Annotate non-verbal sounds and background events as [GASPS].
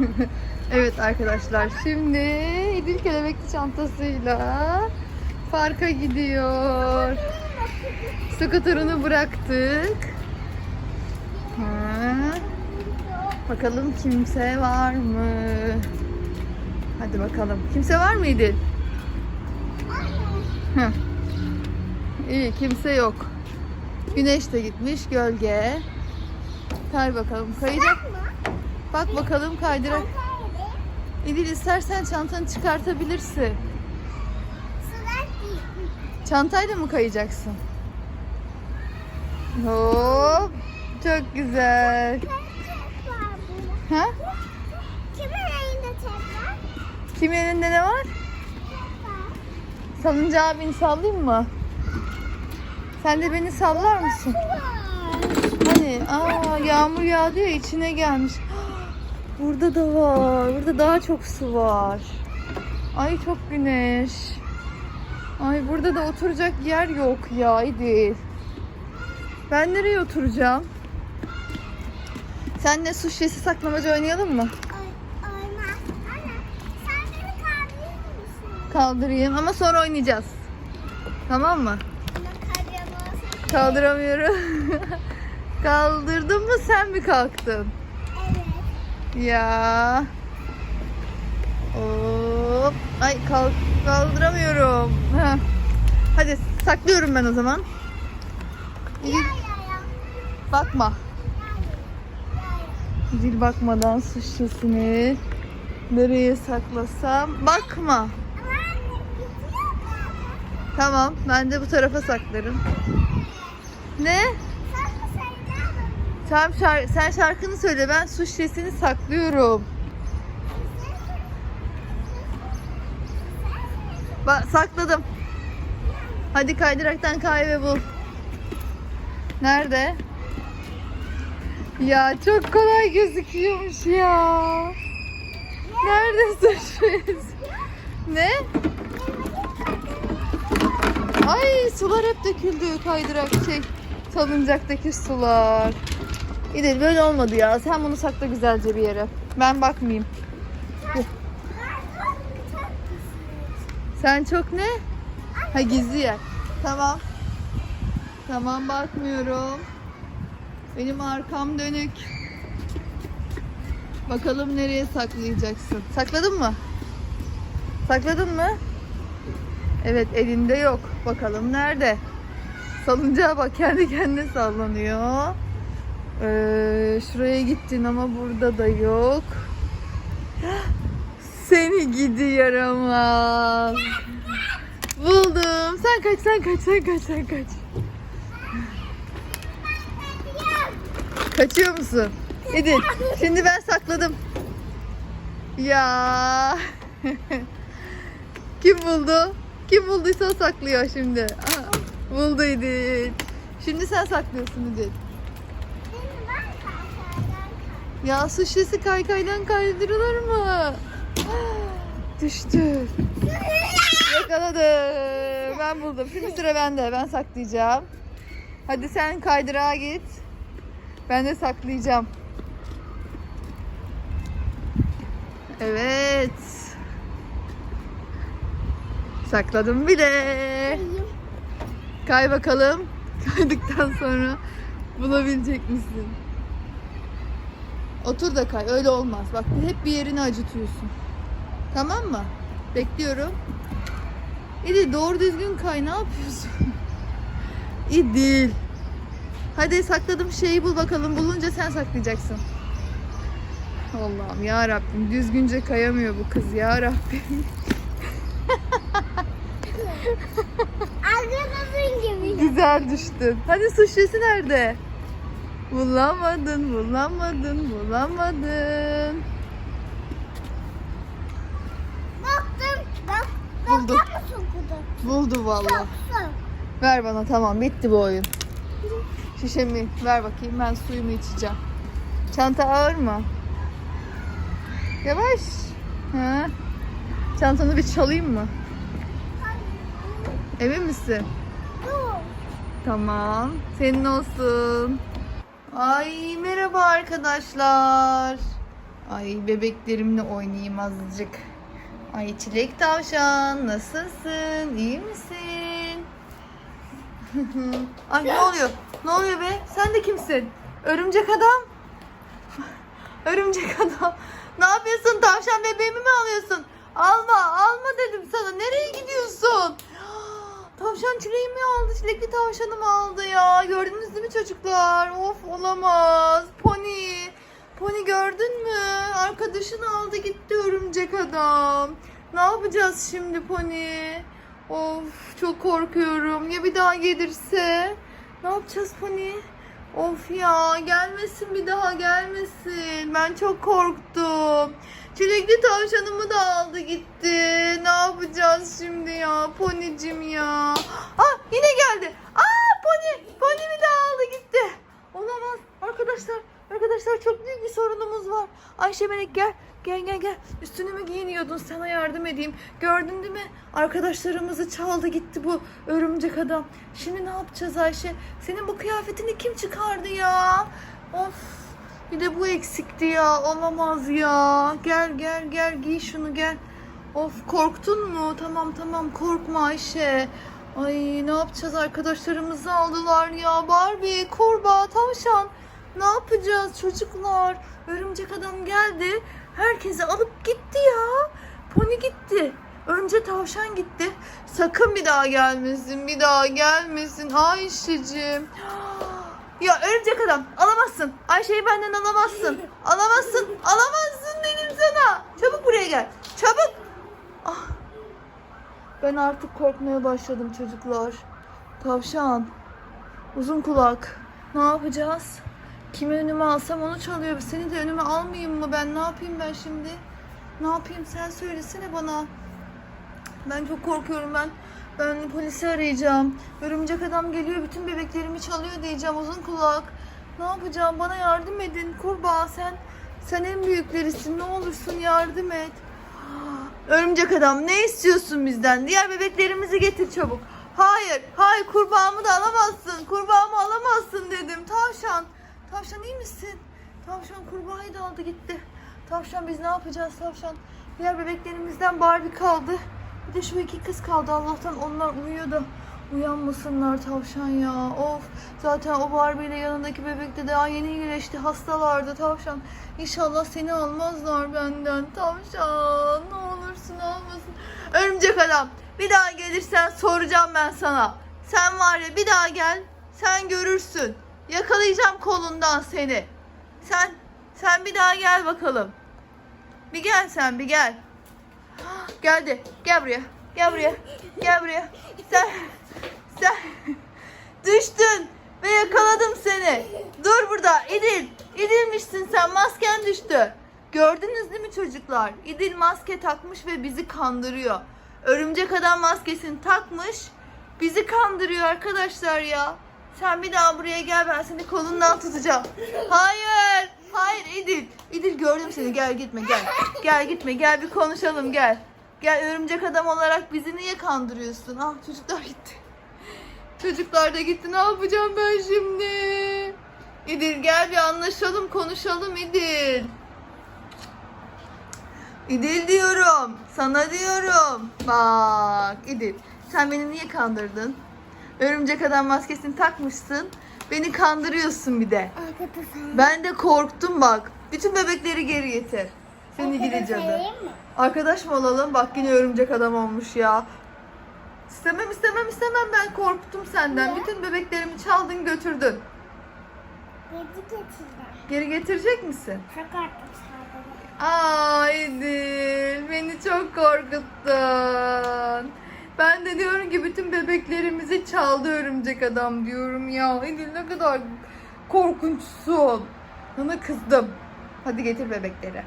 [LAUGHS] evet arkadaşlar şimdi İdil kelebekli çantasıyla parka gidiyor. Skuterını bıraktık. Ha. Bakalım kimse var mı? Hadi bakalım. Kimse var mı İdil? Heh. İyi kimse yok. Güneş de gitmiş gölge. Kay bakalım kayacak. Bak bakalım kaydırak. İdil istersen çantanı çıkartabilirsin. Çantayla mı kayacaksın? Hop. Çok güzel. Ha? Kimin elinde tep var? Kimin elinde ne var? Salıncağı beni sallayayım mı? Sen de beni sallar mısın? Hani aa yağmur yağdı ya içine gelmiş. Burada da var. Burada daha çok su var. Ay çok güneş. Ay burada da oturacak yer yok ya İdil. Ben nereye oturacağım? Senle su şişesi saklamaca oynayalım mı? Kaldırayım ama sonra oynayacağız. Tamam mı? Kaldıramıyorum. [LAUGHS] Kaldırdın mı sen mi kalktın? Ya. Hop. Ay kalk kaldıramıyorum. Heh. Hadi saklıyorum ben o zaman. Ya ya ya. bakma. İdil bakmadan su şişesini nereye saklasam bakma. Tamam ben de bu tarafa saklarım. Ne? Tamam şar- sen şarkını söyle ben su şişesini saklıyorum. Bak sakladım. Hadi kaydıraktan kay ve bul. Nerede? Ya çok kolay gözüküyormuş ya. Nerede şişesi? Ne? Ay sular hep döküldü kaydırak şey salıncaktaki sular. İdil böyle olmadı ya. Sen bunu sakla güzelce bir yere. Ben bakmayayım. Sen çok ne? Ha gizli yer. Tamam. Tamam bakmıyorum. Benim arkam dönük. Bakalım nereye saklayacaksın. Sakladın mı? Sakladın mı? Evet elinde yok. Bakalım nerede? Salıncağa bak kendi kendine sallanıyor. Ee, şuraya gittin ama burada da yok. Seni gidi yaramaz. Buldum. Sen kaç, sen kaç, sen kaç, sen kaç. Kaçıyor musun? Edil. Şimdi ben sakladım. Ya. [LAUGHS] Kim buldu? Kim bulduysa saklıyor şimdi. Aha, buldu Edil. Şimdi sen saklıyorsun Edil. Ya su şişesi kaykaydan kaydırılır mı? Düştü. Yakaladım. Ben buldum. Şimdi sıra bende. Ben saklayacağım. Hadi sen kaydırağa git. Ben de saklayacağım. Evet. Sakladım bile. Kay bakalım. Kaydıktan sonra bulabilecek misin? Otur da kay. Öyle olmaz. Bak hep bir yerini acıtıyorsun. Tamam mı? Bekliyorum. İdil doğru düzgün kay. Ne yapıyorsun? [LAUGHS] İdil. Hadi sakladım şeyi bul bakalım. Bulunca sen saklayacaksın. Allah'ım ya Rabbim düzgünce kayamıyor bu kız ya Rabbim. [LAUGHS] Arkadaşın gibi. Güzel düştün. Hadi su şişesi nerede? Bulamadın, bulamadın, bulamadın. Baktım. Bak. Buldum. Bakar mısın? Buldu vallahi. Su. Ver bana tamam bitti bu oyun. Şişemi ver bakayım ben suyumu içeceğim. Çanta ağır mı? Yavaş. Ha. Çantanı bir çalayım mı? Emin misin? Tamam. Senin olsun. Ay merhaba arkadaşlar. Ay bebeklerimle oynayayım azıcık. Ay çilek tavşan nasılsın? İyi misin? [LAUGHS] Ay ne oluyor? Ne oluyor be? Sen de kimsin? Örümcek adam. [LAUGHS] Örümcek adam. Ne yapıyorsun? Tavşan bebeğimi mi alıyorsun? Alma, alma dedim sana. Nereye gidiyorsun? Çileğimi aldı. Çilekli tavşanımı aldı ya. Gördünüz değil mi çocuklar? Of olamaz. Pony. Pony gördün mü? Arkadaşını aldı gitti örümcek adam. Ne yapacağız şimdi Pony? Of çok korkuyorum. Ya bir daha gelirse? Ne yapacağız Pony? Of ya gelmesin bir daha gelmesin. Ben çok korktum. Çilekli tavşanımı da aldı gitti. Ne yapacağız şimdi ya Ponicim ya. Ah yine geldi. Aa Pony. Pony'mi de aldı gitti. Olamaz. Arkadaşlar arkadaşlar çok büyük bir sorunumuz var. Ayşe Melek gel. Gel gel gel. Üstünü mü giyiniyordun sana yardım edeyim. Gördün değil mi? Arkadaşlarımızı çaldı gitti bu örümcek adam. Şimdi ne yapacağız Ayşe? Senin bu kıyafetini kim çıkardı ya? Of. Bir de bu eksikti ya. Olamaz ya. Gel gel gel giy şunu gel. Of korktun mu? Tamam tamam korkma Ayşe. Ay ne yapacağız arkadaşlarımızı aldılar ya. Barbie, kurbağa, tavşan. Ne yapacağız çocuklar? Örümcek adam geldi. Herkesi alıp gitti ya. Pony gitti. Önce tavşan gitti. Sakın bir daha gelmesin. Bir daha gelmesin Ayşe'cim. [GASPS] Ya örümcek adam alamazsın. Ayşe'yi benden alamazsın. Alamazsın. Alamazsın dedim sana. Çabuk buraya gel. Çabuk. Ah. Ben artık korkmaya başladım çocuklar. Tavşan. Uzun kulak. Ne yapacağız? Kimi önüme alsam onu çalıyor. Seni de önüme almayayım mı ben? Ne yapayım ben şimdi? Ne yapayım sen söylesene bana. Ben çok korkuyorum ben. Ben polisi arayacağım. Örümcek adam geliyor bütün bebeklerimi çalıyor diyeceğim uzun kulak. Ne yapacağım? Bana yardım edin. Kurbağa sen sen en büyüklerisin. Ne olursun yardım et. Örümcek adam ne istiyorsun bizden? Diğer bebeklerimizi getir çabuk. Hayır, hayır kurbağamı da alamazsın. Kurbağamı alamazsın dedim. Tavşan, tavşan iyi misin? Tavşan kurbağayı da aldı gitti. Tavşan biz ne yapacağız tavşan? Diğer bebeklerimizden Barbie kaldı. Bir de şu iki kız kaldı. Allah'tan onlar uyuyor da uyanmasınlar tavşan ya. Of zaten o Barbie ile yanındaki bebek de daha yeni iyileşti. Hastalardı tavşan. İnşallah seni almazlar benden tavşan. Ne olursun almasın. Örümcek adam bir daha gelirsen soracağım ben sana. Sen var ya bir daha gel. Sen görürsün. Yakalayacağım kolundan seni. Sen sen bir daha gel bakalım. Bir gel sen bir gel. [GASPS] Geldi. Gel buraya. Gel buraya. Gel buraya. Sen sen [LAUGHS] düştün ve yakaladım seni. Dur burada. İdil. İdilmişsin sen. Masken düştü. Gördünüz değil mi çocuklar? İdil maske takmış ve bizi kandırıyor. Örümcek adam maskesini takmış. Bizi kandırıyor arkadaşlar ya. Sen bir daha buraya gel ben seni kolundan tutacağım. Hayır. Hayır İdil. İdil gördüm seni gel gitme gel. Gel gitme gel bir konuşalım gel. Gel örümcek adam olarak bizi niye kandırıyorsun? Ah çocuklar gitti. Çocuklar da gitti ne yapacağım ben şimdi? İdil gel bir anlaşalım konuşalım İdil. İdil diyorum. Sana diyorum. Bak İdil. Sen beni niye kandırdın? Örümcek adam maskesini takmışsın. Beni kandırıyorsun bir de. Arkadaşlar. Ben de korktum bak. Bütün bebekleri geri getir. Seni mi? Arkadaş mı olalım? Bak yine örümcek adam olmuş ya. İstemem istemem istemem ben korktum senden. Niye? Bütün bebeklerimi çaldın götürdün. Yedi getirdim. Geri getirecek misin? Yaptım sadece. Aa Edil beni çok korkuttun. Ben de diyorum ki bütün bebeklerimizi çaldı örümcek adam diyorum ya. Edil ne kadar korkunçsun. Sana kızdım. Hadi getir bebekleri.